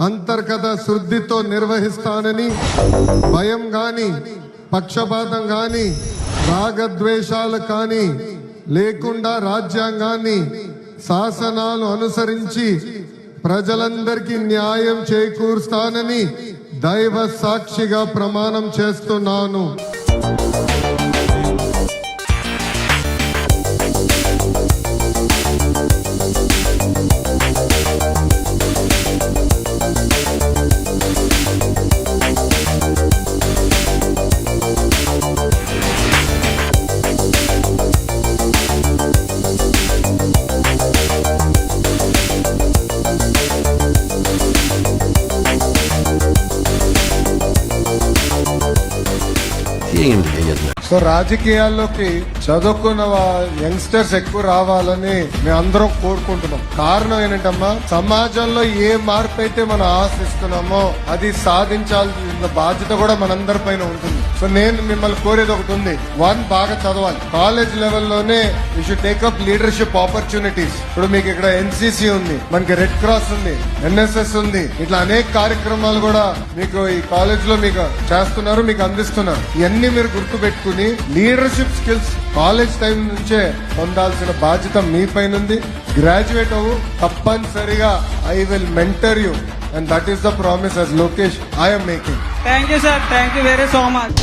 అంతర్గత శుద్ధితో నిర్వహిస్తానని భయం గాని పక్షపాతం గాని రాగద్వేషాలు కానీ లేకుండా రాజ్యాంగాన్ని శాసనాలు అనుసరించి ప్రజలందరికీ న్యాయం చేకూరుస్తానని దైవ సాక్షిగా ప్రమాణం చేస్తున్నాను. తీయండి సో రాజకీయాల్లోకి చదువుకున్న యంగ్స్టర్స్ ఎక్కువ రావాలని మేము అందరం కోరుకుంటున్నాం. కారణం ఏంటంటమ్మా సమాజంలో ఏ మార్పు అయితే మనం ఆశిస్తున్నామో అది సాధించాల్సిన బాధ్యత కూడా మనందరి పైన ఉంటుంది. సో నేను మిమ్మల్ని కోరేది ఒకటి ఉంది. వన్ బాగా చదవాలి. College లెవెల్లోనే you should take up leadership opportunities ఇప్పుడు మీకు ఇక్కడ ఎన్సీసీ ఉంది మనకి రెడ్ క్రాస్ ఉంది ఎన్ఎస్ఎస్ ఉంది. ఇట్లా అనేక కార్యక్రమాలు కూడా మీకు ఈ కాలేజ్లో మీకు చేస్తున్నారు మీకు అందిస్తున్నారు. ఇవన్నీ మీరు గుర్తు పెట్టుకుని లీడర్షిప్ స్కిల్స్ కాలేజ్ టైం నుంచే పొందాల్సిన బాధ్యత మీ పైన ఉంది గ్రాడ్యుయేట్ అవ్వు తప్పనిసరిగా I will mentor you and that is the promise as Lokesh I'm making thank you sir thank you very so much